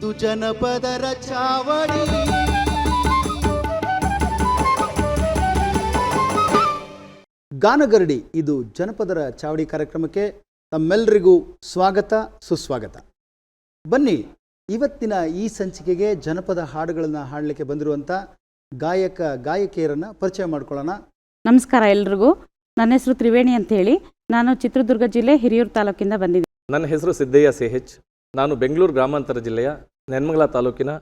ಇದು ಜನಪದರ ಚಾವಡಿ. ಗಾನಗರಡಿ ಇದು ಜನಪದರ ಚಾವಡಿ ಕಾರ್ಯಕ್ರಮಕ್ಕೆ ತಮ್ಮೆಲ್ಲರಿಗೂ ಸ್ವಾಗತ ಸುಸ್ವಾಗತ. ಬನ್ನಿ ಇವತ್ತಿನ ಈ ಸಂಚಿಕೆಗೆ ಜನಪದ ಹಾಡುಗಳನ್ನು ಹಾಡಲಿಕ್ಕೆ ಬಂದಿರುವಂಥ ಗಾಯಕ ಗಾಯಕಿಯರನ್ನು ಪರಿಚಯ ಮಾಡ್ಕೊಳ್ಳೋಣ. ನಮಸ್ಕಾರ ಎಲ್ರಿಗೂ. ನನ್ನ ಹೆಸರು ತ್ರಿವೇಣಿ ಅಂತ ಹೇಳಿ ನಾನು ಚಿತ್ರದುರ್ಗ ಜಿಲ್ಲೆ ಹಿರಿಯೂರು ತಾಲೂಕಿಂದ ಬಂದಿದ್ದೀನಿ. ನನ್ನ ಹೆಸರು ಸಿದ್ದಯ್ಯ ಸಿ ಎಚ್. ನಾನು ಬೆಂಗಳೂರು ಗ್ರಾಮಾಂತರ ಜಿಲ್ಲೆಯ ನೆನ್ಮಂಗಲ ತಾಲೂಕಿನ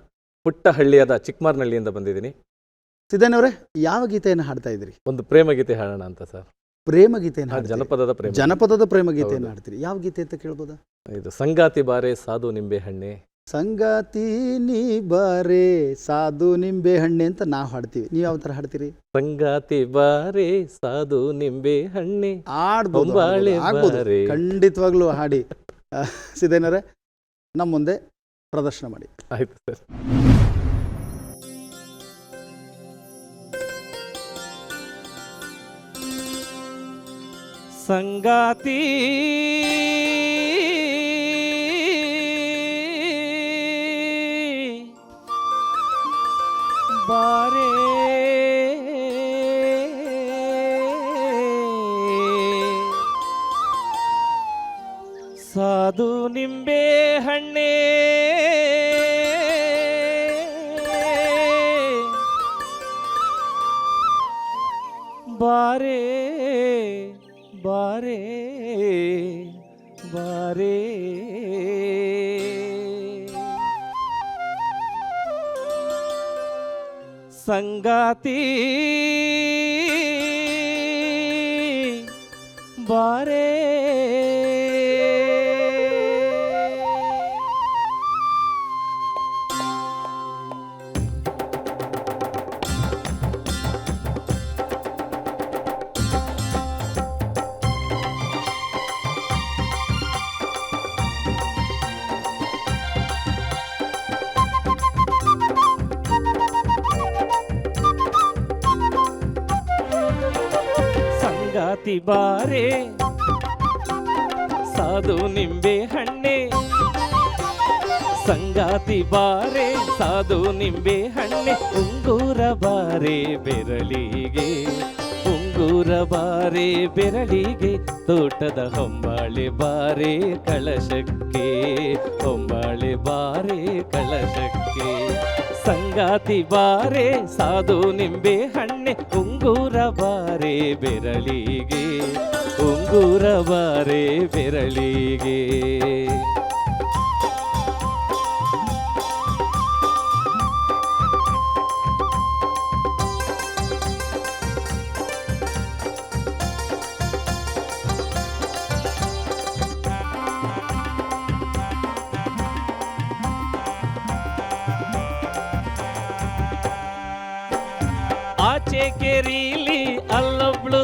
ಪುಟ್ಟಹಳ್ಳಿಯಾದ ಚಿಕ್ಕಮಾರ್ನಹಳ್ಳಿಯಿಂದ ಬಂದಿದ್ದೀನಿ. ಸಿದ್ದನವರೇ ಯಾವ ಗೀತೆಯನ್ನು ಹಾಡ್ತಾ ಇದ್ರಿ ಒಂದು ಪ್ರೇಮ ಗೀತೆ ಹಾಡೋಣ ಅಂತ ಸರ್. ಪ್ರೇಮ ಗೀತೆಯನ್ನು ಆ ಹಾಡ್ತೀರಿ? ಜನಪದದ ಪ್ರೇಮ ಜನಪದದ ಪ್ರೇಮ ಗೀತೆಯನ್ನು ಹಾಡ್ತೀರಿ. ಯಾವ ಗೀತೆ ಅಂತ ಕೇಳ್ಬೋದಾ? ಇದು ಸಂಗಾತಿ ಬಾರೆ ಸಾಧು ನಿಂಬೆ ಹಣ್ಣೆ. ಸಂಗಾತಿ ನೀ ಬಾರೆ ಸಾಧು ನಿಂಬೆ ಹಣ್ಣೆ ಅಂತ ನಾವು ಹಾಡ್ತೀವಿ. ನೀವು ಯಾವ ತರ ಹಾಡ್ತೀರಿ? ಸಂಗಾತಿ ಬಾರೆ ಸಾಧು ನಿಂಬೆ ಹಣ್ಣೆ. ಆಡ್ಬೋದು ಖಂಡಿತವಾಗ್ಲೂ ಹಾಡಿ. ಸಿದ್ದೇನರೇ ನಮ್ಮ ಮುಂದೆ ಪ್ರದರ್ಶನ ಮಾಡಿ. ಆಯ್ತು ಸರ್. ಸಂಗಾತಿ ಬಾರೆ ಸಾಧು ನಿಂಬೆ ಹಣ್ಣೆ ಬಾರೆ ಬಾರೆ ಬಾರೆ ಸಂಗಾತಿ ಬಾರೆ ಸಂಗಾತಿ ಬಾರೆ ಸಾಧು ನಿಂಬೆ ಹಣ್ಣೆ, ಸಂಗಾತಿ ಬಾರೆ, ಸಾಧು ನಿಂಬೆ ಹಣ್ಣೆ, ಉಂಗೂರ ಬಾರೆ ಬೆರಳಿಗೆ, ಉಂಗೂರ ಬಾರೆ ಬೆರಳಿಗೆ, ತೋಟದ ಹೊಂಬಾಳೆ ಬಾರೆ ಕಳಶಕ್ಕೆ, ಹೊಂಬಾಳೆ ಬಾರೆ ಕಳಶಕ್ಕೆ. ಸಂಗಾತಿ ಬಾರೆ ಸಾಧು ನಿಂಬೆ ಹಣ್ಣೆ ಉಂಗೂರ ಬಾರೆ ಬೆರಳಿಗೆ ಉಂಗೂರ ಬಾರೆ ಬೆರಳಿಗೆ.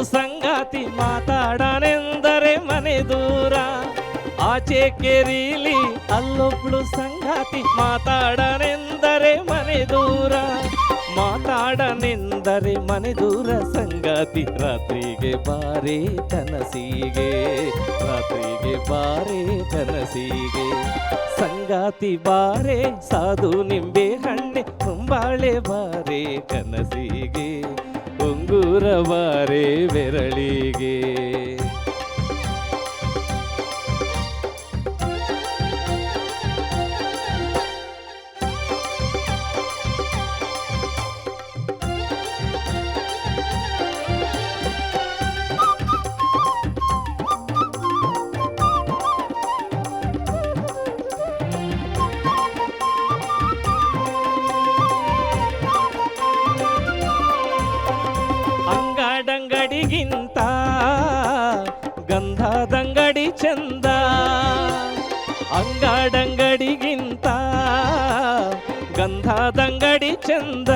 ಸಂಗಾತಿ ಮಾತಾಡನೆಂದರೆ ಮನೆ ದೂರ. ಆಚೆ ಕೆರೀಲಿ ಅಲ್ಲೊಬ್ಳು ಸಂಗಾತಿ ಮಾತಾಡನೆಂದರೆ ಮನೆ ದೂರ. ಮಾತಾಡನೆಂದರೆ ಮನೆ ದೂರ ಸಂಗಾತಿ ರಾತ್ರಿಗೆ ಬಾರೆ ಕನಸಿಗೆ. ರಾತ್ರಿಗೆ ಬಾರೆ ಕನಸಿಗೆ. ಸಂಗಾತಿ ಬಾರೆ ಸಾಧು ನಿಂಬೆ ಹಣ್ಣೆ ತುಂಬಾಳೆ ಬಾರೆ ಕನಸಿಗೆ. ಉಂಗೂರ ಬಾರೆ ಬೆರಳಿಗೆ ಗಂಧದಂಗಡಿ ಚಂದ,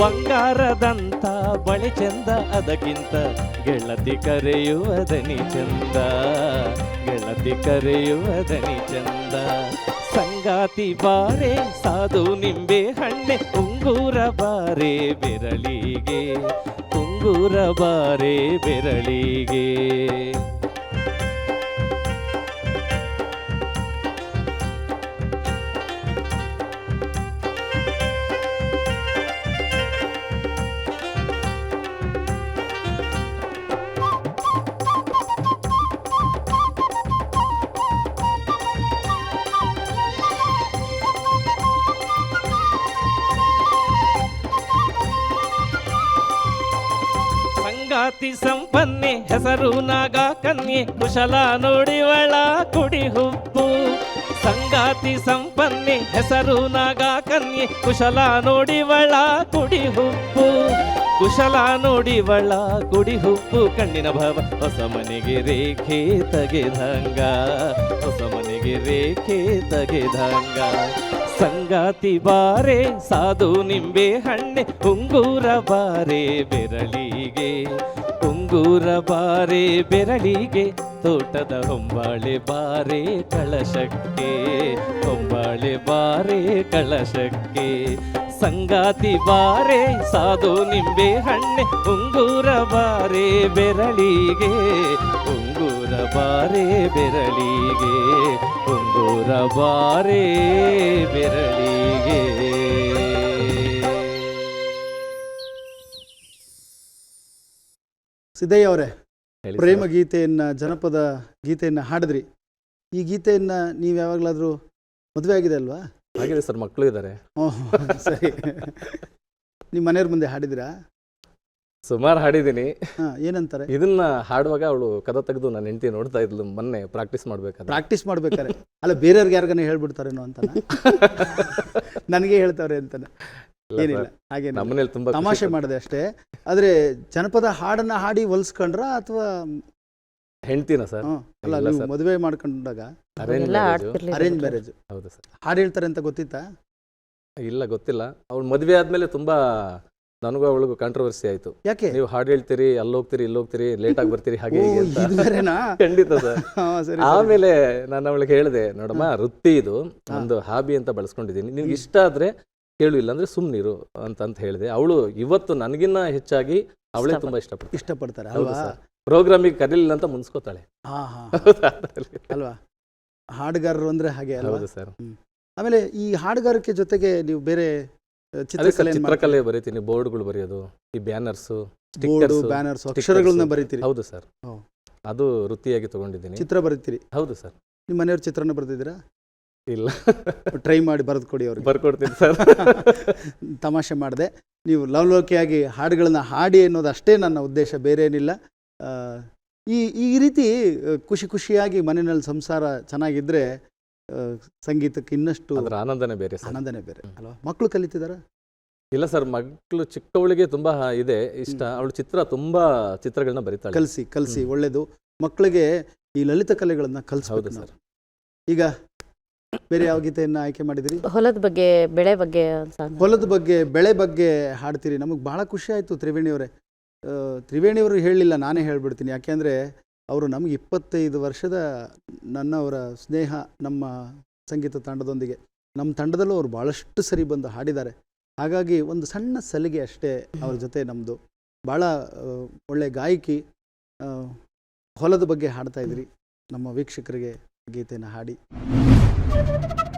ಬಂಗಾರದಂತ ಬಳಿ ಚಂದ, ಅದಕ್ಕಿಂತ ಗೆಳತಿ ಕರೆಯುವದನಿ ಚಂದ, ಗೆಳತಿ ಕರೆಯುವದನಿ ಚಂದ. ಸಂಗಾತಿ ಬಾರೆ, ಸಾಧು ನಿಂಬೆ ಹಣ್ಣೆ, ಉಂಗೂರ ಬಾರೆ, ಬೆರಳಿಗೆ, ಉಂಗೂರ ಬಾರೆ, ಬೆರಳಿಗೆ. ಹೆಸರು ನಾಗ ಕನ್ಯೆ ಕುಶಲ ನೋಡಿವಳ ಕುಡಿ ಹುಬ್ಬು. ಸಂಗಾತಿ ಸಂಪನ್ನೆ ಹೆಸರು ನಾಗ ಕನ್ಯೆ ಕುಶಲ ನೋಡಿವಳ ಕುಡಿ ಹುಬ್ಬು. ಕುಶಲ ನೋಡಿವಳ ಕುಡಿ ಹುಬ್ಬು. ಕಣ್ಣಿನ ಭಾವ ಹೊಸ ಮನೆಗೆ ರೇಖೆ ತೆಗೆದಂಗ. ಹೊಸ ಮನೆಗೆ ರೇಖೆ ತೆಗೆದಂಗ. ಸಂಗಾತಿ ಬಾರೆ, ಸಾಧು ನಿಂಬೆ ಹಣ್ಣೆ, ಉಂಗೂರ ಬಾರೆ, ಬೆರಳಿಗೆ ಉಂಗೂರ ಬಾರೆ ಬೆರಳಿಗೆ, ತೋಟದ ಹೊಂಬಾಳೆ ಬಾರೆ ಕಳಶಕ್ಕೆ, ಹೊಂಬಾಳೆ ಬಾರೆ ಕಳಶಕ್ಕೆ. ಸಂಗಾತಿ ಬಾರೆ, ಸಾಧು ನಿಂಬೆ ಹಣ್ಣೆ, ಉಂಗೂರ ಬಾರೆ ಬೆರಳಿಗೆ, ಉಂಗೂರ ಬಾರೆ ಬೆರಳಿಗೆ, ಉಂಗೂರ ಬಾರೆ ಬೆರಳಿಗೆ. ಸಿದ್ದಯ್ಯ ಅವರೇ ಪ್ರೇಮ. ಗೀತೆಯನ್ನ ಜನಪದ ಗೀತೆಯನ್ನ ಹಾಡಿದ್ರಿ. ಈ ಗೀತೆಯನ್ನ ನೀವು ಯಾವಾಗಲಾದರೂ ಮದುವೆ ಆಗಿದೆ ಅಲ್ವಾ? ಆಗಿದೆ ಸರ್ ಮಕ್ಕಳು ಇದ್ದಾರೆ. ಸರಿ. ನಿಮ್ಮ ಮನೆಯವ್ರ ಮುಂದೆ ಹಾಡಿದಿರಾ ಸುಮಾರು ಹಾಡಿದ್ದೀನಿ. ಏನಂತಾರೆ? ಇದನ್ನ ಹಾಡುವಾಗ ಅವಳು ಕದ ತೆಗೆದು ನನ್ನ ಹೆಂಡತಿ ನೋಡ್ತಾ ಇದ್ಲು ಮೊನ್ನೆ ಪ್ರಾಕ್ಟೀಸ್ ಮಾಡ್ಬೇಕಾದ್ರೆ. ಪ್ರಾಕ್ಟೀಸ್ ಮಾಡ್ಬೇಕಾರೆ ಅಲ್ಲ ಬೇರೆಯವ್ರಿಗೆ ಯಾರಿಗಾನ ಹೇಳ್ಬಿಡ್ತಾರೇನೋ ಅಂತ ನನಗೆ ಹೇಳ್ತಾವ್ರೆ ಅಂತಾನೆ. ಏನಿಲ್ಲ ಹಾಗೆ ಹಾಗೇನಿಲ್ಲ. ನಮ್ಮನೇಲಿ ತುಂಬಾ ತಮಾಷೆ ಮಾಡಿದೆ ಅಷ್ಟೇ. ಆದ್ರೆ ಜನಪದ ಹಾಡನ್ನ ಹಾಡಿ ಹೊಲ್ಸ್ಕೊಂಡ್ರ ಅಥವಾ ಹೆಂಡ್ತಿನ ಸರ್? ಅಲ್ಲ ನೀವು ಸರ್. ಮದುವೆ ಮಾಡ್ಕೊಂಡಾಗ ಅರೇಂಜ್ ಮ್ಯಾರೇಜ್ ಹೌದು ಸರ್. ಹಾಡು ಹೇಳ್ತಾರೆ ಅಂತ ಗೊತ್ತಿತ್ತಾ? ಇಲ್ಲ ಗೊತ್ತಿಲ್ಲ. ಅವಳು ಮದುವೆ ಆದ್ಮೇಲೆ ತುಂಬಾ ನನಗೂ ಅವಳಿಗೂ ಕಾಂಟ್ರವರ್ಸಿ ಆಯ್ತು. ಯಾಕೆ? ನೀವು ಹಾಡು ಹೇಳ್ತೀರಿ ಅಲ್ಲಿ ಹೋಗ್ತೀರಿ ಇಲ್ಲಿ ಹೋಗ್ತೀರಿ ಲೇಟ್ ಆಗಿ ಬರ್ತೀರಿ ಹಾಗೆ ಹೀಗೆ ಅಂತ. ಖಂಡಿತ ಸರ್. ಆಮೇಲೆ ನಾನು ಅವಳಿಗೆ ಹೇಳಿದೆ ನೋಡಮ್ಮ ವೃತ್ತಿ ಇದು. ಒಂದು ಹಾಬಿ ಅಂತ ಬಳಸ್ಕೊಂಡಿದ್ದೀನಿ. ನಿನ್ಗೆ ಇಷ್ಟ ಆದ್ರೆ ಕೇಳು ಇಲ್ಲಾಂದ್ರೆ ಸುಮ್ಮನಿರು ಸುಮ್ನಿರು ಅಂತ ಹೇಳಿದೆ. ಅವಳು ಇವತ್ತು ನನಗಿನ್ನ ಹೆಚ್ಚಾಗಿ ಅವಳೇ ತುಂಬಾ ಇಷ್ಟಪಡ್ತಾರೆ ಇಷ್ಟಪಡ್ತಾರೆ ಅಲ್ವಾ? ಪ್ರೋಗ್ರಾಮಿಗೆ ಕರೀಲಿಲ್ಲ ಅಂತ ಮುನ್ಸ್ಕೋತಾಳೆ. ಅಲ್ವಾ? ಹಾಡುಗಾರರು ಅಂದ್ರೆ ಹಾಗೆ ಹೌದು ಸರ್. ಆಮೇಲೆ ಈ ಹಾಡುಗಾರಿಕೆ ಜೊತೆಗೆ ನೀವು ಬೇರೆ ಚಿತ್ರಕಲೆ ಚಿತ್ರಕಲೆ ಬರೀತೀನಿ. ಬೋರ್ಡ್ಗಳು ಬರೆಯೋದು ಈ ಬ್ಯಾನರ್ಸ್ ಬೋರ್ಡು ಬ್ಯಾನರ್ಸ್ ಅಕ್ಷರಗಳನ್ನ ಬರೀತೀರಿ? ಹೌದು ಸರ್. ಅದು ವೃತ್ತಿಯಾಗಿ ತಗೊಂಡಿದ್ದೀನಿ. ಚಿತ್ರ ಬರೀತೀರಿ? ಹೌದು ಸರ್. ನಿಮ್ಮ ಮನೆಯವ್ರ ಚಿತ್ರನ ಬರ್ತಿದ್ದೀರಾ ಇಲ್ಲ. ಟ್ರೈ ಮಾಡಿ ಬರೆದು ಕೊಡಿ ಅವ್ರಿಗೆ. ಬರ್ಕೊಡ್ತೀನಿ ಸರ್. ತಮಾಷೆ ಮಾಡಿದೆ. ನೀವು ಲವಲೋಕಿಯಾಗಿ ಹಾಡುಗಳನ್ನ ಹಾಡಿ ಅನ್ನೋದು ಅಷ್ಟೇ ನನ್ನ ಉದ್ದೇಶ ಬೇರೆ ಏನಿಲ್ಲ ಈ ಈ ರೀತಿ ಖುಷಿ ಖುಷಿಯಾಗಿ ಮನೆಯಲ್ಲಿ ಸಂಸಾರ ಚೆನ್ನಾಗಿದ್ದರೆ ಸಂಗೀತಕ್ಕೆ ಇನ್ನಷ್ಟು ಅದರ ಆನಂದನೇ ಬೇರೆ ಆನಂದನೇ ಬೇರೆ. ಅಲ್ವಾ? ಮಕ್ಕಳು ಕಲಿತಿದ್ದಾರೆ ಇಲ್ಲ ಸರ್ ಮಕ್ಕಳು ಚಿಕ್ಕವಳಿಗೆ ತುಂಬ ಇದೆ. ಇಷ್ಟ. ಅವಳು ಚಿತ್ರ ತುಂಬ ಚಿತ್ರಗಳನ್ನ ಬರೀತಾಳೆ. ಕಲಿಸಿ ಕಲಿಸಿ ಒಳ್ಳೆಯದು ಒಳ್ಳೇದು. ಮಕ್ಕಳಿಗೆ ಈ ಲಲಿತ ಕಲೆಗಳನ್ನು ಕಲಿಸ್ಬೋದು ಸರ್. ಈಗ ಬೇರೆ ಯಾವ ಗೀತೆಯನ್ನ ಆಯ್ಕೆ ಮಾಡಿದಿರಿ? ಹೊಲದ ಬಗ್ಗೆ ಬೆಳೆ ಬಗ್ಗೆ ಸಾಂಗ್ ಹೊಲದ ಬಗ್ಗೆ ಬೆಳೆ ಬಗ್ಗೆ ಹಾಡ್ತೀರಿ. ನಮಗೆ ಬಹಳ ಖುಷಿ ಆಯಿತು ತ್ರಿವೇಣಿಯವರೇ ತ್ರಿವೇಣಿಯವರು ಹೇಳಲಿಲ್ಲ ನಾನೇ ಹೇಳ್ಬಿಡ್ತೀನಿ. ಯಾಕೆಂದರೆ ಅವರು ನಮಗೆ ಇಪ್ಪತ್ತೈದು ವರ್ಷದ ನನ್ನವರ ಸ್ನೇಹ ನಮ್ಮ ಸಂಗೀತ ತಂಡದೊಂದಿಗೆ ನಮ್ಮ ತಂಡದಲ್ಲೂ ಅವರು ಭಾಳಷ್ಟು ಸರಿ ಬಂದು ಹಾಡಿದ್ದಾರೆ. ಹಾಗಾಗಿ ಒಂದು ಸಣ್ಣ ಸಲಿಗೆ ಅಷ್ಟೇ ಅವ್ರ ಜೊತೆ ನಮ್ಮದು ಭಾಳ ಒಳ್ಳೆ ಗಾಯಕಿ ಹೊಲದ ಬಗ್ಗೆ ಹಾಡ್ತಾ ಇದ್ರಿ. ನಮ್ಮ ವೀಕ್ಷಕರಿಗೆ ಗೀತೆನ ಹಾಡಿ. Ha ha ha ha!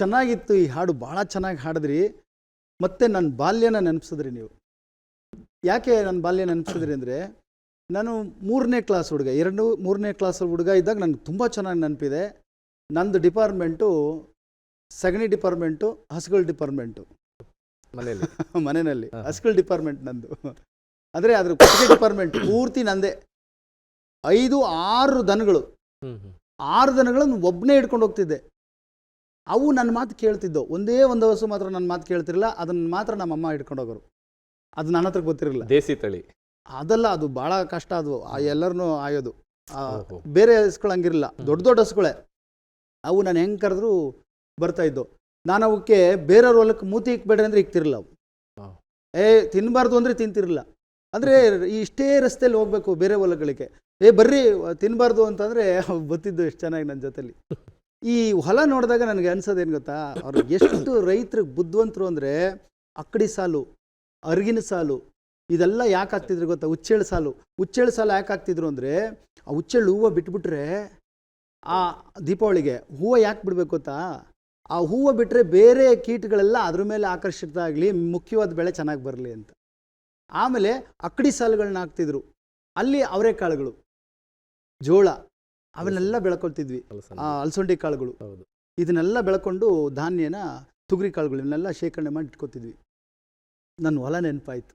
ಚೆನ್ನಾಗಿತ್ತು ಈ ಹಾಡು ಭಾಳ ಚೆನ್ನಾಗಿ ಹಾಡಿದ್ರಿ. ಮತ್ತು ನನ್ನ ಬಾಲ್ಯನ ನೆನಪಿಸಿದ್ರಿ ನೀವು. ಯಾಕೆ ನನ್ನ ಬಾಲ್ಯ ನೆನಪಿಸಿದ್ರಿ ಅಂದರೆ ನಾನು ಮೂರನೇ ಕ್ಲಾಸ್ ಹುಡುಗ ಎರಡು ಮೂರನೇ ಕ್ಲಾಸ್ ಹುಡುಗ ಇದ್ದಾಗ ನನಗೆ ತುಂಬ ಚೆನ್ನಾಗಿ ನೆನಪಿದೆ. ನಂದು ಡಿಪಾರ್ಟ್ಮೆಂಟು ಸಗಣಿ ಡಿಪಾರ್ಟ್ಮೆಂಟು ಹಸುಗಳ ಡಿಪಾರ್ಟ್ಮೆಂಟು. ಮನೆಯಲ್ಲಿ? ಮನೆಯಲ್ಲಿ ಹಸುಗಳ ಡಿಪಾರ್ಟ್ಮೆಂಟ್ ನಂದು. ಅಂದರೆ ಅದ್ರ ಕೊಟ್ಟಿಗೆ ಡಿಪಾರ್ಟ್ಮೆಂಟ್ ಪೂರ್ತಿ ನಂದೇ. ಐದು ಆರು ದನಗಳು. ಆರು ದನಗಳನ್ನು ಒಬ್ಬನೇ ಹಿಡ್ಕೊಂಡು ಹೋಗ್ತಿದ್ದೆ. ಅವು ನನ್ನ ಮಾತು ಕೇಳ್ತಿದ್ದವು. ಒಂದೇ ಒಂದು ಹಸು ಮಾತ್ರ ನನ್ನ ಮಾತು ಕೇಳ್ತಿರಲಿಲ್ಲ. ಅದನ್ನು ಮಾತ್ರ ನಮ್ಮ ಅಮ್ಮ ಇಟ್ಕೊಂಡೋಗೋರು ಅದು ನನ್ನ ಹತ್ರ ಗೊತ್ತಿರಲಿಲ್ಲ. ದೇಸಿ ತಳಿ. ಅದಲ್ಲ ಅದು ಭಾಳ ಕಷ್ಟ ಅದು. ಎಲ್ಲರನ್ನೂ ಆಯೋದು. ಆ, ಬೇರೆ ಹಸುಗಳು ಹಂಗಿರಲಿಲ್ಲ. ದೊಡ್ಡ ದೊಡ್ಡ ಹಸುಗಳೇ ಅವು ನಾನು ಹೆಂಗೆ ಕರೆದ್ರು ಬರ್ತಾ ಇದ್ದವು. ನಾನು ಅವಕ್ಕೆ ಬೇರೆಯವ್ರ ಹೊಲಕ್ಕೆ ಮೂತಿ ಇಕ್ಬೇಡ್ರಿ ಅಂದರೆ ಇಕ್ತಿರಲಿಲ್ಲ ಅವು. ಏ ತಿನ್ನಬಾರ್ದು ಅಂದರೆ ತಿಂತಿರಲಿಲ್ಲ. ಅಂದರೆ ಇಷ್ಟೇ ರಸ್ತೆಯಲ್ಲಿ ಹೋಗ್ಬೇಕು ಬೇರೆ ಹೊಲಗಳಿಗೆ. ಏ ಬರ್ರಿ ತಿನ್ನಬಾರ್ದು ಅಂತಂದರೆ ಬತ್ತಿದ್ದು ಎಷ್ಟು ಚೆನ್ನಾಗಿ ನನ್ನ ಜೊತೆಲಿ. ಈ ಹೊಲ ನೋಡಿದಾಗ ನನಗೆ ಅನ್ಸೋದೇನು ಗೊತ್ತಾ? ಅವ್ರು ಎಷ್ಟು ರೈತರಿಗೆ ಬುದ್ಧಿವಂತರು ಅಂದರೆ ಅಕ್ಕಡಿ ಸಾಲು, ಅರ್ಗಿನ ಸಾಲು, ಇದೆಲ್ಲ ಯಾಕೆ ಆಗ್ತಿದ್ರು ಗೊತ್ತಾ? ಉಚ್ಚೇಳು ಸಾಲು. ಉಚ್ಚೇಳು ಸಾಲು ಯಾಕೆ ಆಗ್ತಿದ್ರು ಅಂದರೆ ಆ ಉಚ್ಚೆಳ್ಳು ಹೂವು ಬಿಟ್ಬಿಟ್ರೆ ಆ ದೀಪಾವಳಿಗೆ ಹೂವು ಯಾಕೆ ಬಿಡ್ಬೇಕು ಗೊತ್ತಾ? ಆ ಹೂವು ಬಿಟ್ಟರೆ ಬೇರೆ ಕೀಟಗಳೆಲ್ಲ ಅದ್ರ ಮೇಲೆ ಆಕರ್ಷಿತ ಆಗಲಿ, ಮುಖ್ಯವಾದ ಬೆಳೆ ಚೆನ್ನಾಗಿ ಬರಲಿ ಅಂತ. ಆಮೇಲೆ ಅಕ್ಕಡಿ ಸಾಲುಗಳನ್ನ ಹಾಕ್ತಿದ್ರು. ಅಲ್ಲಿ ಅವರೆಕಾಳುಗಳು, ಜೋಳ ಅವನ್ನೆಲ್ಲ ಬೆಳ್ಕೊಳ್ತಿದ್ವಿ. ಅಲಸಂಡಿ ಕಾಳುಗಳು. ಇದನ್ನೆಲ್ಲ ಬೆಳ್ಕೊಂಡು ಧಾನ್ಯನ ತುಗರಿ ಕಾಳುಗಳು ಇವನ್ನೆಲ್ಲ ಶೇಖರಣೆ ಮಾಡಿ ಇಟ್ಕೊತಿದ್ವಿ. ನನ್ನ ಹೊಲ ನೆನಪಾಯ್ತು.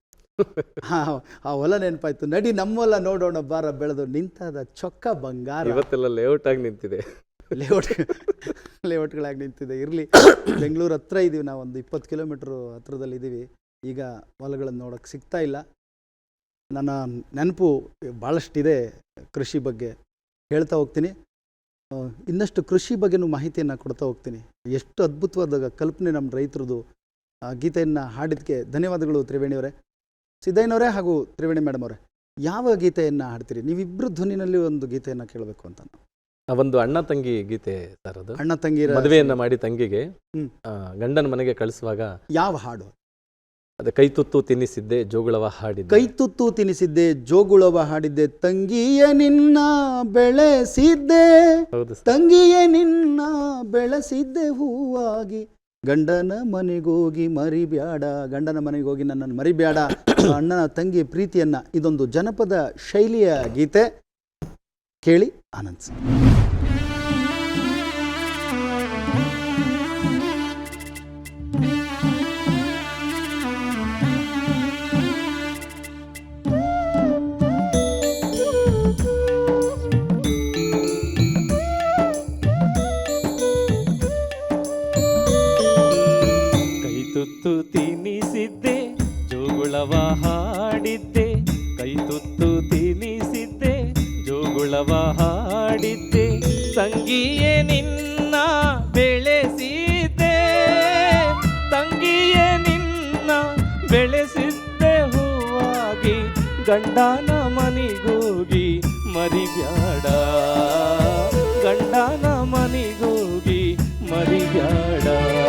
ಹಾ ಆ ಹೊಲ ನೆನಪಾಯ್ತು. ನಡಿ ನಮ್ಮೊಲ ನೋಡೋಣ ಬಾರ ಬೆಳೆದು. ನಿಂತಾದ ಚೊಕ್ಕ ಬಂಗಾರ. ಇವತ್ತೆಲ್ಲ ಲೇಔಟ್ ಆಗಿ ನಿಂತಿದೆ ಲೇಔಟ್ ಲೇಔಟ್ಗಳಾಗಿ ನಿಂತಿದೆ. ಇರಲಿ ಬೆಂಗಳೂರು ಹತ್ರ ಇದ್ದೀವಿ ನಾವು. ಒಂದು ಇಪ್ಪತ್ತು ಕಿಲೋಮೀಟ್ರ್ ಹತ್ರದಲ್ಲಿ ಇದ್ದೀವಿ ಈಗ ಹೊಲಗಳನ್ನು ನೋಡೋಕ್ಕೆ ಸಿಗ್ತಾ ಇಲ್ಲ. ನನ್ನ ನೆನಪು ಭಾಳಷ್ಟಿದೆ ಕೃಷಿ ಬಗ್ಗೆ. ಹೇಳ್ತಾ ಹೋಗ್ತೀನಿ. ಇನ್ನಷ್ಟು ಕೃಷಿ ಬಗ್ಗೆನೂ ಮಾಹಿತಿಯನ್ನು ಕೊಡ್ತಾ ಹೋಗ್ತೀನಿ. ಎಷ್ಟು ಅದ್ಭುತವಾದ ಕಲ್ಪನೆ ನಮ್ಮ ರೈತರದು. ಗೀತೆಯನ್ನು ಹಾಡಿದ್ದಕ್ಕೆ ಧನ್ಯವಾದಗಳು ತ್ರಿವೇಣಿಯವರೇ ಸಿದ್ದಯ್ಯನವರೇ ಹಾಗೂ ತ್ರಿವೇಣಿ ಮೇಡಮ್ ಅವರೇ ಯಾವ ಗೀತೆಯನ್ನು ಹಾಡ್ತೀರಿ? ನೀವಿಬ್ಬರು ಧ್ವನಿನಲ್ಲಿ ಒಂದು ಗೀತೆಯನ್ನು ಕೇಳಬೇಕು ಅಂತ ಆ ಒಂದು ಅಣ್ಣ ತಂಗಿ ಗೀತೆ ಸರ್ ಅದು. ಅಣ್ಣ ತಂಗಿ ಮದುವೆಯನ್ನ ಮಾಡಿ ತಂಗಿಗೆ. ಗಂಡನ ಮನೆಗೆ ಕಳಿಸುವಾಗ ಯಾವ ಹಾಡು? ಅದೇ ಕೈ ತುತ್ತು ತಿನ್ನಿಸಿದ್ದೆ ಜೋಗುಳವ ಹಾಡಿದ್ದೆ. ಕೈ ತುತ್ತು ತಿನಿಸಿದ್ದೆ ಜೋಗುಳವ ಹಾಡಿದ್ದೆ ತಂಗಿಯ ನಿನ್ನ ಬೆಳೆಸಿದ್ದೆ. ಹೌದು ಸರ್. ತಂಗಿಯ ನಿನ್ನ ಬೆಳೆಸಿದ್ದೆ ಹೂವಾಗಿ. ಗಂಡನ ಮನೆಗೋಗಿ ಮರಿಬ್ಯಾಡ ಗಂಡನ ಮನೆಗೋಗಿ ನನ್ನನ್ನು ಮರಿಬ್ಯಾಡ. ಅಣ್ಣನ ತಂಗಿ ಪ್ರೀತಿಯನ್ನ ಇದೊಂದು ಜನಪದ ಶೈಲಿಯ ಗೀತೆ. ಕೇಳಿ ಆನಂದಿಸಿ ತುತ್ತು ತಿನ್ನಿಸಿದ್ದೆ ಜೋಗುಳವ ಹಾಡಿದ್ದೆ. ಕೈ ತುತ್ತು ತಿನ್ನಿಸಿದ್ದೆ ಜೋಗುಳವ ಹಾಡಿದ್ದೆ. ತಂಗಿಯೇ ನಿನ್ನ ಬೆಳೆಸಿದ್ದೆ. ತಂಗಿಯೇ ನಿನ್ನ ಬೆಳೆಸಿದ್ದೆ ಹೂವಾಗಿ, ಗಂಡನ ಮನಿಗೋಗಿ ಮರಿಬ್ಯಾಡ. ಗಂಡನ ಮನಿಗೋಗಿ ಮರಿಬ್ಯಾಡ.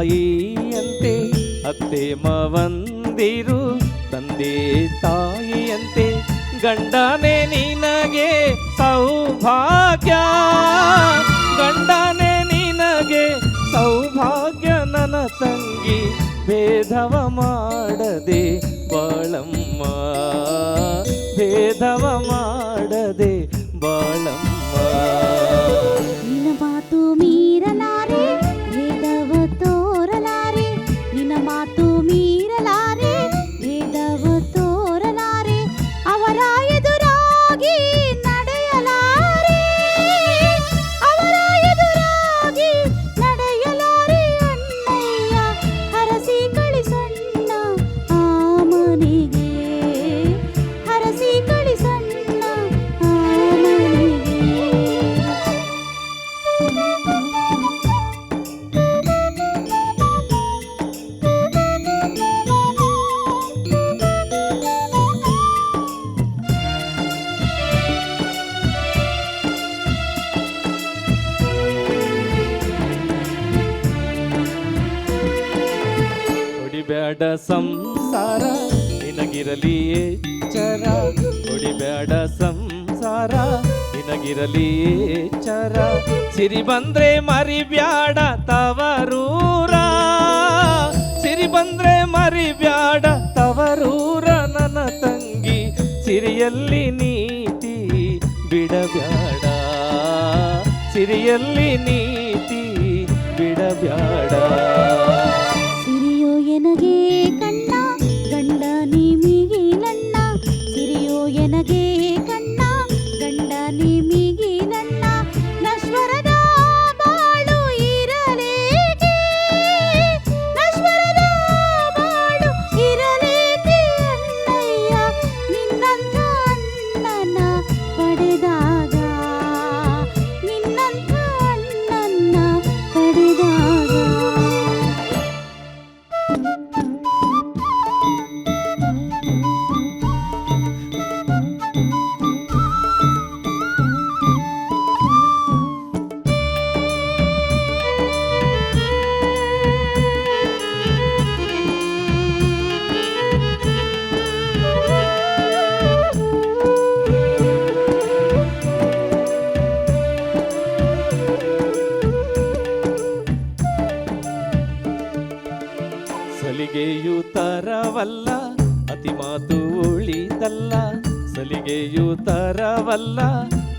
ತಾಯಿಯಂತೆ, ಅತ್ತೆ ಮವಂದಿರು, ತಂದೆ ತಾಯಿಯಂತೆ, ಗಂಡನೆ ನಿನಗೆ ಸೌಭಾಗ್ಯ. ಗಂಡನೆ ನಿನಗೆ ಸೌಭಾಗ್ಯ, ನನ್ನ ತಂಗಿ ಭೇದವ ಮಾಡದೆ ಬಾಳಮ್ಮ, ಭೇದವ ಹೊಡಿಬೇಡ ಸಂಸಾರ ನಿನಗಿರಲಿ ಚರ. ಕೊಡಿಬೇಡ ಸಂಸಾರ ನಿನಗಿರಲಿ ಚರ. ಸಿರಿ ಬಂದ್ರೆ ಮರಿಬ್ಯಾಡ ತವರೂರ. ಸಿರಿ ಬಂದ್ರೆ ಮರಿಬ್ಯಾಡ ತವರೂರ ನನ್ನ ತಂಗಿ. ಸಿರಿಯಲ್ಲಿ ನೀತಿ ಬಿಡಬ್ಯಾಡ. ಸಿರಿಯಲ್ಲಿ ನೀತಿ ಬಿಡಬ್ಯಾಡ. ಎನಗೆ ಕಣ್ಣ ಗಂಡ ನಿಮಿಗಿಲಣ್ಣ ಸಿರಿಯೋ ಎನಗೆ ಮಾತು ಉಳಿತಲ್ಲ, ಸಲಿಗೆಯು ತರವಲ್ಲ,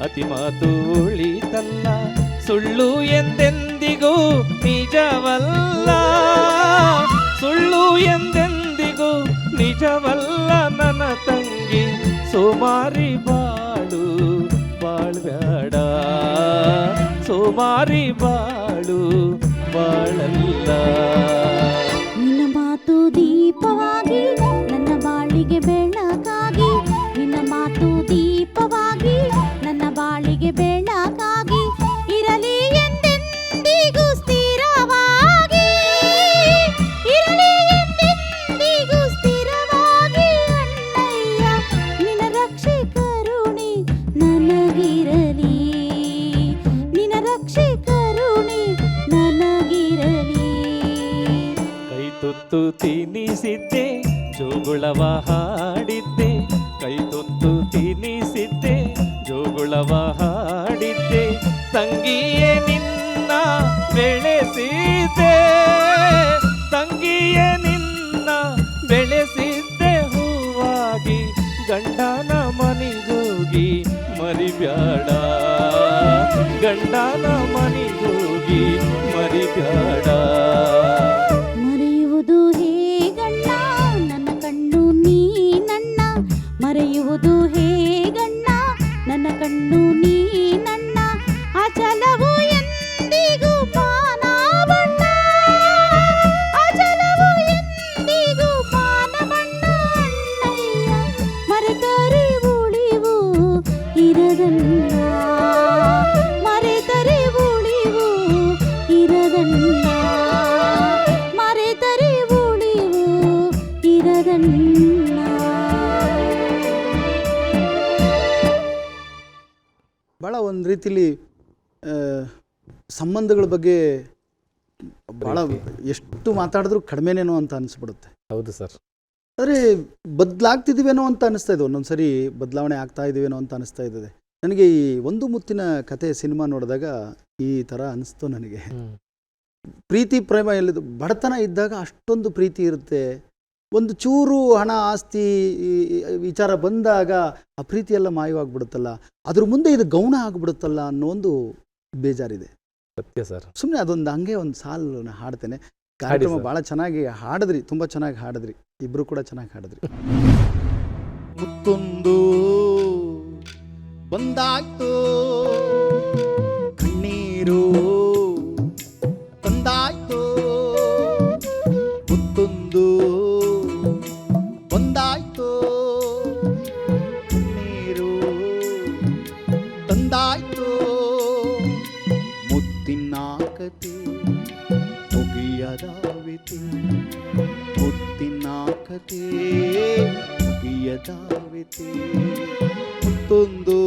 ಅತಿ ಮಾತು ಉಳಿತಲ್ಲ, ಸುಳ್ಳು ಎಂದೆಂದಿಗೂ ನಿಜವಲ್ಲ. ಸುಳ್ಳು ಎಂದೆಂದಿಗೂ ನಿಜವಲ್ಲ ನನ್ನ ತಂಗಿ, ಸುಮಾರಿ ಬಾಳು ಬಾಳ್ಬೇಡ. ಸುಮಾರಿ ಬಾಳು ಬಾಳಲ್ಲ. ನಿನ್ನ ಮಾತು ದೀಪವಾಗಿ ನನ್ನ ಬಾಳಿಗೆ ಬೆಳಕಾಗಿ ನಿನ್ನ ಮಾತು ದೀಪವಾಗಿ, ನನ್ನ ಬಾಳಿಗೆ ಬೆಳಕಾಗಿ ಇರಲಿ ಎಂದೆಂದಿಗೂ ಸ್ಥಿರವಾಗಿ, ಇರಲಿ ಎಂದೆಂದಿಗೂ ಸ್ಥಿರವಾಗಿ, ಅಣ್ಣಯ್ಯ, ನಿನ್ನ ರಕ್ಷೆ ಕರುಣಿ ನನಗಿರಲಿ, ನಿನ್ನ ರಕ್ಷೆ ಕರುಣಿ ನನಗಿರಲಿ. ಕೈ ತುತ್ತು ತಿನ್ನಿಸಿದ್ದೆ ಜೋಗುಳವ ಹಾಡಿದ್ದೆ, ಕೈ ತೊತ್ತು ತಿನ್ನಿಸಿದ್ದೆ ಜೋಗುಳವ ಹಾಡಿದ್ದೆ, ತಂಗಿಯೇ ನಿನ್ನ ಬೆಳೆಸಿದ್ದೆ, ತಂಗಿಯೇ ನಿನ್ನ ಬೆಳೆಸಿದ್ದೆ, ಹೂವಾಗಿ ಗಂಡನ ಮನಿಗೋಗಿ ಮರಿಬ್ಯಾಡ, ಗಂಡನ ಮನಿಗೋಗಿ ಮರಿಬ್ಯಾಡ. ರೀತಿಲಿ ಸಂಬಂಧಗಳ ಬಗ್ಗೆ ಭಾಳ ಎಷ್ಟು ಮಾತಾಡಿದ್ರೂ ಕಡಿಮೆನೇನೋ ಅಂತ ಅನಿಸ್ಬಿಡುತ್ತೆ. ಹೌದು ಸರ್. ಆದರೆ ಬದಲಾಗ್ತಿದ್ದೀವೇನೋ ಅಂತ ಅನಿಸ್ತಾ ಇದೆ. ಒಂದೊಂದು ಸರಿ ಬದಲಾವಣೆ ಆಗ್ತಾ ಇದ್ದೀವೇನೋ ಅಂತ ಅನಿಸ್ತಾ ಇದ್ದದೆ. ನನಗೆ ಈ ಒಂದು ಮುತ್ತಿನ ಕತೆ ಸಿನಿಮಾ ನೋಡಿದಾಗ ಈ ಥರ ಅನಿಸ್ತು ನನಗೆ. ಪ್ರೀತಿ ಪ್ರೇಮ ಎಲ್ಲಿದು ಬಡತನ ಇದ್ದಾಗ ಅಷ್ಟೊಂದು ಪ್ರೀತಿ ಇರುತ್ತೆ. ಒಂದು ಚೂರು ಹಣ ಆಸ್ತಿ ವಿಚಾರ ಬಂದಾಗ ಆ ಪ್ರೀತಿಯೆಲ್ಲ ಮಾಯವಾಗ್ಬಿಡುತ್ತಲ್ಲ. ಅದ್ರ ಮುಂದೆ ಇದು ಗೌಣ ಆಗ್ಬಿಡುತ್ತಲ್ಲ ಅನ್ನೋ ಒಂದು ಬೇಜಾರಿದೆ. ಸತ್ಯ ಸರ್. ಸುಮ್ಮನೆ ಅದೊಂದು ಹಂಗೆ ಒಂದು ಸಾಲು ನಾನು ಹಾಡ್ತೇನೆ ಕಾರ್ಯಕ್ರಮ. ಭಾಳ ಚೆನ್ನಾಗಿ ಹಾಡಿದ್ರಿ ತುಂಬ ಚೆನ್ನಾಗಿ ಹಾಡಿದ್ರಿ. ಇಬ್ರು ಕೂಡ ಚೆನ್ನಾಗಿ ಹಾಡಿದ್ರಿ. ಮುತ್ತೊಂದು ಬಂದಾಯ್ತು. ಮುಗಿಯದಾವಿತು ಮುತ್ತಿನ ಕತೆ ಮುಗಿಯದಾವಿತು ಮುತ್ತೊಂದು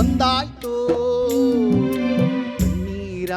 ಒಂದಾಯ್ತು ಕಣ್ಣೀರ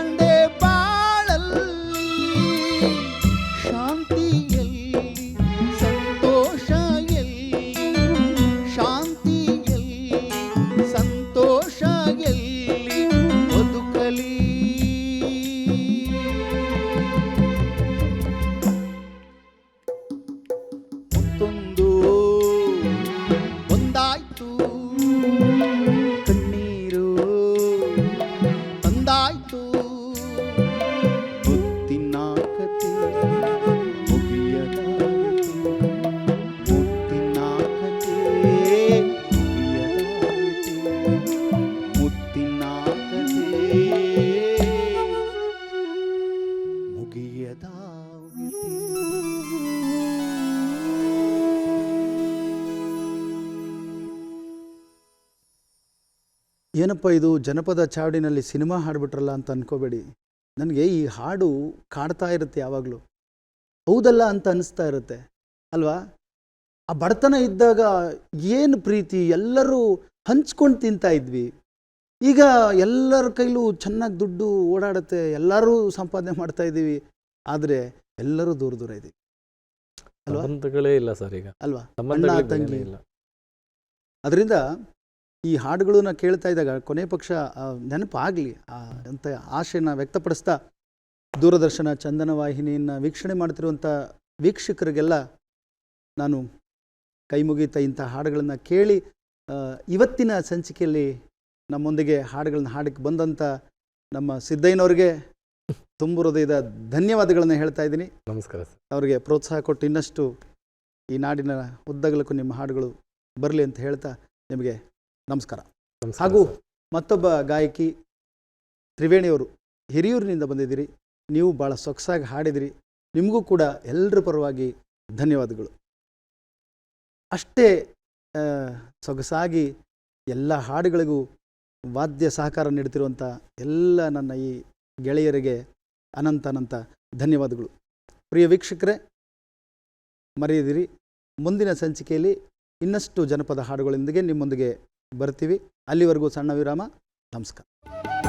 entender. ಏನಪ್ಪ ಇದು ಜನಪದ ಚಾವಡಿನಲ್ಲಿ ಸಿನಿಮಾ ಹಾಡ್ಬಿಟ್ರಲ್ಲ ಅಂತ ಅನ್ಕೋಬೇಡಿ. ನನಗೆ ಈ ಹಾಡು ಕಾಡ್ತಾ ಇರುತ್ತೆ ಯಾವಾಗಲೂ. ಹೌದಲ್ಲ ಅಂತ ಅನಿಸ್ತಾ ಇರುತ್ತೆ. ಅಲ್ವಾ? ಆ ಬಡತನ ಇದ್ದಾಗ ಏನು ಪ್ರೀತಿ ಎಲ್ಲರೂ ಹಂಚ್ಕೊಂಡು ತಿಂತಾ ಇದ್ವಿ. ಈಗ ಎಲ್ಲರ ಕೈಲೂ ಚೆನ್ನಾಗಿ ದುಡ್ಡು ಓಡಾಡುತ್ತೆ ಎಲ್ಲರೂ ಸಂಪಾದನೆ ಮಾಡ್ತಾ ಇದ್ದೀವಿ. ಆದರೆ ಎಲ್ಲರೂ ದೂರ ದೂರ ಇದ್ದೀವಿ ಅಲ್ವಾ? ಇಲ್ಲ ಸರ್ ಈಗ. ಅಲ್ವಾ? ತಂಗಿ. ಇಲ್ಲ. ಅದರಿಂದ ಈ ಹಾಡುಗಳನ್ನ ಕೇಳ್ತಾ ಇದ್ದಾಗ ಕೊನೆ ಪಕ್ಷ ನೆನಪಾಗಲಿ ಅಂತ ಆಶೆನ ವ್ಯಕ್ತಪಡಿಸ್ತಾ ದೂರದರ್ಶನ ಚಂದನ ವಾಹಿನಿಯನ್ನು ವೀಕ್ಷಣೆ ಮಾಡ್ತಿರುವಂಥ ವೀಕ್ಷಕರಿಗೆಲ್ಲ ನಾನು ಕೈ ಮುಗಿತ ಇಂಥ ಹಾಡುಗಳನ್ನು ಕೇಳಿ ಇವತ್ತಿನ ಸಂಚಿಕೆಯಲ್ಲಿ ನಮ್ಮೊಂದಿಗೆ ಹಾಡುಗಳನ್ನ ಹಾಡಕ್ಕೆ ಬಂದಂಥ ನಮ್ಮ ಸಿದ್ದಯ್ಯನವ್ರಿಗೆ ತುಂಬ ಹೃದಯದ ಧನ್ಯವಾದಗಳನ್ನು ಹೇಳ್ತಾ ಇದ್ದೀನಿ. ನಮಸ್ಕಾರ ಅವರಿಗೆ ಪ್ರೋತ್ಸಾಹ ಕೊಟ್ಟು ಇನ್ನಷ್ಟು ಈ ನಾಡಿನ ಉದ್ದಗಲಕ್ಕೂ ನಿಮ್ಮ ಹಾಡುಗಳು ಬರಲಿ ಅಂತ ಹೇಳ್ತಾ ನಿಮಗೆ ನಮಸ್ಕಾರ. ಹಾಗೂ. ಮತ್ತೊಬ್ಬ ಗಾಯಕಿ ತ್ರಿವೇಣಿಯವರು ಹಿರಿಯೂರಿನಿಂದ ಬಂದಿದ್ದೀರಿ. ನೀವು ಭಾಳ ಸೊಗಸಾಗಿ ಹಾಡಿದಿರಿ. ನಿಮಗೂ ಕೂಡ ಎಲ್ಲರ ಪರವಾಗಿ ಧನ್ಯವಾದಗಳು. ಅಷ್ಟೇ ಸೊಗಸಾಗಿ ಎಲ್ಲ ಹಾಡುಗಳಿಗೂ ವಾದ್ಯ ಸಹಕಾರ ನೀಡುತ್ತಿರುವಂಥ ಎಲ್ಲ ನನ್ನ ಈ ಗೆಳೆಯರಿಗೆ ಅನಂತ ಅನಂತ ಧನ್ಯವಾದಗಳು. ಪ್ರಿಯ ವೀಕ್ಷಕರೇ ಮರೆಯದಿರಿ. ಮುಂದಿನ ಸಂಚಿಕೆಯಲ್ಲಿ ಇನ್ನಷ್ಟು ಜನಪದ ಹಾಡುಗಳೊಂದಿಗೆ ನಿಮ್ಮೊಂದಿಗೆ ಬರ್ತೀವಿ. ಅಲ್ಲಿವರೆಗೂ ಸಣ್ಣ ವಿರಾಮ. ನಮಸ್ಕಾರ.